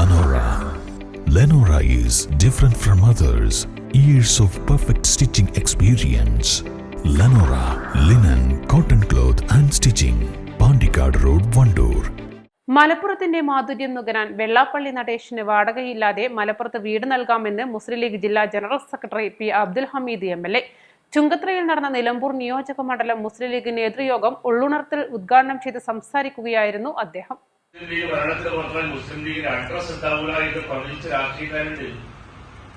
Lenora. Lenora is different from others. Years of perfect stitching experience. Lenora linen, cotton cloth and stitching. Pandikad Road, Vandoor. മലപ്പുറത്തിന്റെ മാധുര്യം നുകരാൻ വെള്ളാപ്പള്ളി നടേശന് വാടകയില്ലാതെ മലപ്പുറത്ത് വീട് നൽകാമെന്ന് മുസ്ലിം ലീഗ് ജില്ലാ general secretary P Abdul Hameed M L A ചുങ്കത്രയിൽ നടന്ന നിലമ്പൂർ നിയോജക മണ്ഡലം മുസ്ലിം league നേതൃയോഗം ഉള്ളുണർത്തിൽ ഉദ്ഘാടനം ചെയ്ത് സംസാരിക്കുകയായിരുന്നു അദ്ദേഹം മുസ്ലിം ലീഗ് ഭരണത്തിൽ മാത്രമേ മുസ്ലിം ലീഗിന് അഡ്രസ് ഉണ്ടാവില്ല എന്ന് പ്രവചിച്ച രാഷ്ട്രീയക്കാരുണ്ട്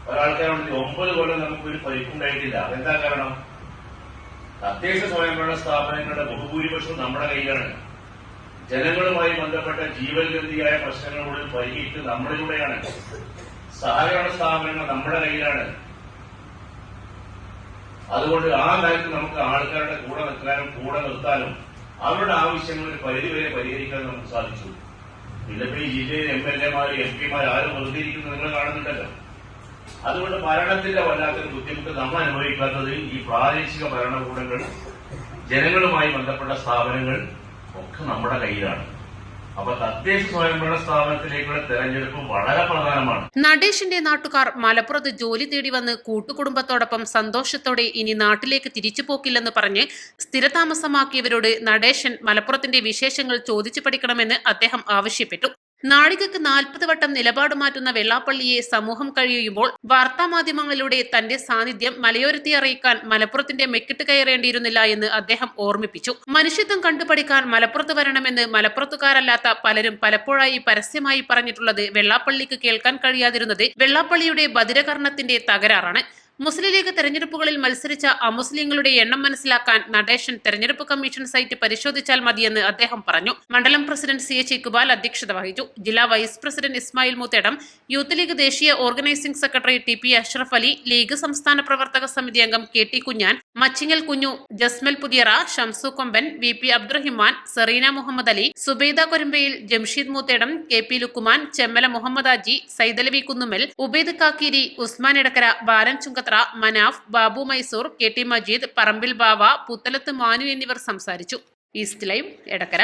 ഒരാൾക്കാരുണ്ട് ഒമ്പത് കൊല്ലം നമുക്ക് ഒരു പരിക്കുണ്ടായിട്ടില്ല എന്താ കാരണം? തദ്ദേശ സ്വയംഭരണ സ്ഥാപനങ്ങളുടെ ബഹുഭൂരിപക്ഷം നമ്മുടെ കയ്യിലാണ്. ജനങ്ങളുമായി ബന്ധപ്പെട്ട ജീവൻഗതിയായ പ്രശ്നങ്ങളോട് പരിഹരിച്ച് നമ്മളിലൂടെയാണ്. സഹകരണ സ്ഥാപനങ്ങൾ നമ്മുടെ കയ്യിലാണ്. അതുകൊണ്ട് ആ കാര്യത്തിൽ നമുക്ക് ആൾക്കാരുടെ കൂടെ നിൽക്കാനും കൂടെ നിർത്താനും അവരുടെ ആവശ്യങ്ങൾ ഒരു പരിധിവരെ പരിഹരിക്കാൻ നമുക്ക് സാധിച്ചു. ഇപ്പൊ ഈ ജില്ലയിൽ എം എൽ എമാർ എം പിമാർ ആരും വെറുതെ ഇരിക്കുന്നത് നിങ്ങൾ കാണുന്നുണ്ടല്ലോ. അതുകൊണ്ട് ഭരണത്തിന്റെ വല്ലാത്തൊരു ബുദ്ധിമുട്ട് നമ്മൾ അനുഭവിക്കാത്തത് ഈ പ്രാദേശിക ഭരണകൂടങ്ങൾ ജനങ്ങളുമായി ബന്ധപ്പെട്ട സ്ഥാപനങ്ങൾ ഒക്കെ നമ്മുടെ കയ്യിലാണ്. നടേശിന്റെ നാട്ടുകാർ മലപ്പുറത്ത് ജോലി തേടി വന്ന് കൂട്ടുകുടുംബത്തോടൊപ്പം സന്തോഷത്തോടെ ഇനി നാട്ടിലേക്ക് തിരിച്ചു പോക്കില്ലെന്ന് പറഞ്ഞ് സ്ഥിരതാമസമാക്കിയവരോട് നടേശൻ മലപ്പുറത്തിന്റെ വിശേഷങ്ങൾ ചോദിച്ചു പഠിക്കണമെന്ന് അദ്ദേഹം ആവശ്യപ്പെട്ടു. നാഴികക്ക് നാൽപ്പത് വട്ടം നിലപാട് മാറ്റുന്ന വെള്ളാപ്പള്ളിയെ സമൂഹം കഴിയുമ്പോൾ വാർത്താമാധ്യമങ്ങളിലൂടെ തന്റെ സാന്നിധ്യം മലയോരത്തി അറിയിക്കാൻ മലപ്പുറത്തിന്റെ മെക്കിട്ട് കയറേണ്ടിയിരുന്നില്ല എന്ന് അദ്ദേഹം ഓർമ്മിപ്പിച്ചു. മനുഷ്യത്വം കണ്ടുപഠിക്കാൻ മലപ്പുറത്ത് വരണമെന്ന് മലപ്പുറത്തുകാരല്ലാത്ത പലരും പലപ്പോഴായി പരസ്യമായി പറഞ്ഞിട്ടുള്ളത് വെള്ളാപ്പള്ളിക്ക് കേൾക്കാൻ കഴിയാതിരുന്നത് വെള്ളാപ്പള്ളിയുടെ ബദിരകർണത്തിന്റെ തകരാറാണ്. മുസ്ലിം ലീഗ് തെരഞ്ഞെടുപ്പുകളിൽ മത്സരിച്ച അമുസ്ലിങ്ങളുടെ എണ്ണം മനസ്സിലാക്കാൻ നടേശൻ തെരഞ്ഞെടുപ്പ് കമ്മീഷൻ സൈറ്റ് പരിശോധിച്ചാൽ മതിയെന്ന് അദ്ദേഹം പറഞ്ഞു. മണ്ഡലം പ്രസിഡന്റ് സി എച്ച് ഇക്ബാൽ അധ്യക്ഷത വഹിച്ചു. ജില്ലാ vice president Ismail Muthedam youth league ദേശീയ organising secretary T P Ashraf Ali League സംസ്ഥാന പ്രവർത്തക സമിതി അംഗം കെ ടി കുഞ്ഞാൻ മച്ചിങ്ങൽ കുഞ്ഞു Jasmal Puthiyara Shamsu Komban V P Abdurahiman Sereena Muhammad Ali Subaida Korambayil Jamsheed Muthedam K P Lukkuman Chemmala Muhammad Aji Saidalavi Kunnumal Ubaid Kakkeeri Usman Edakkara Balan Chungathara Manaf Babu Mysore K T Majeed Parambil Bava Puthalath Manu എന്നിവർ സംസാരിച്ചു. East Live Edakkara.